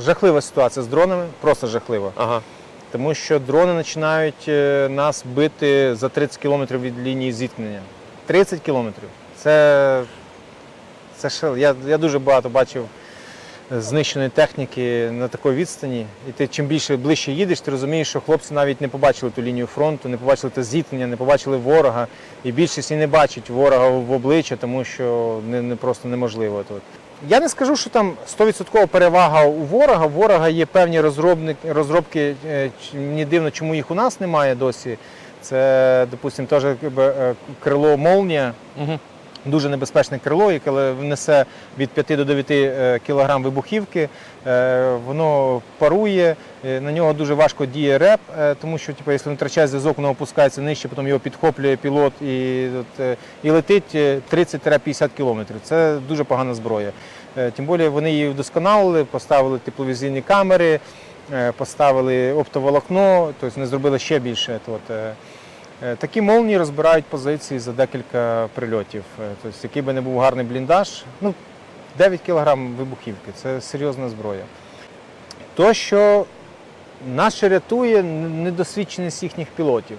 жахлива ситуація з дронами, просто жахлива. Ага. Тому що дрони починають е, нас бити за 30 кілометрів від лінії зіткнення. 30 кілометрів. Це, це ще, я, я дуже багато бачив знищеної техніки на такій відстані. І ти чим більше ближче їдеш, ти розумієш, що хлопці навіть не побачили ту лінію фронту, не побачили те зіткнення, не побачили ворога. І більшість і не бачить ворога в обличчя, тому що не, не просто неможливо тут. Я не скажу, що там 100% перевага у ворога. У ворога є певні розробки. Мені дивно, чому їх у нас немає досі. Це, допустимо, теж е, крило молнія. Угу. Дуже небезпечне крило, яке несе від 5 до 9 е, кг вибухівки. Е, Воно парує, е, на нього дуже важко діє реп, тому що типу, якщо він втрачає зв'язок, воно опускається нижче, потім його підхоплює пілот і, от, і летить е, 30-50 км. Це дуже погана зброя. Тим більше вони її вдосконалили, поставили тепловізійні камери, поставили оптоволокно, тобто не зробили ще більше. От, Такі молнії розбирають позиції за декілька прильотів. Е, Тобто, який би не був гарний бліндаж, ну 9 кг вибухівки це серйозна зброя. То, що нас рятує недосвідченість їхніх пілотів.